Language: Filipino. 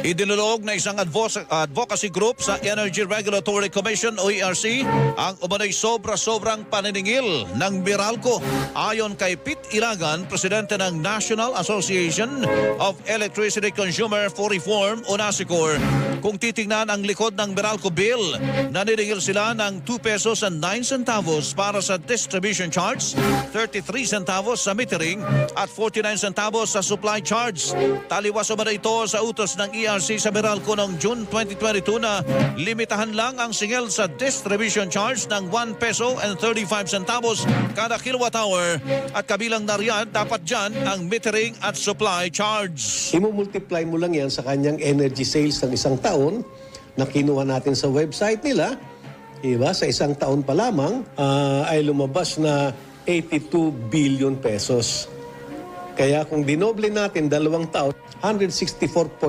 Idinulog na isang advo- advocacy group sa Energy Regulatory Commission o ERC ang umano'y sobra-sobrang paniningil ng Meralco. Ayon kay Pete Iragan, presidente ng National Association of Electricity Consumer for Reform o NASICOR, kung titingnan ang likod ng Meralco bill, naniningil sila ng 2 pesos and 9 centavos para sa distribution charge, 33 centavos sa metering at 49 centavos sa supply charge. Taliwas umano ito sa utos ng ERC sa Meralco noong June 2022 na limitahan lang ang singil sa distribution charge ng 1 peso and 35 centavos kada kilowatt hour at kabilang na riyan dapat dyan ang metering at supply charge. Imumultiply mo lang yan sa kanyang energy sales ng isang taon na kinuha natin sa website nila. Diba? Sa isang taon pa lamang ah, ay lumabas na 82 billion pesos. Kaya kung dinoble natin dalawang taon, 164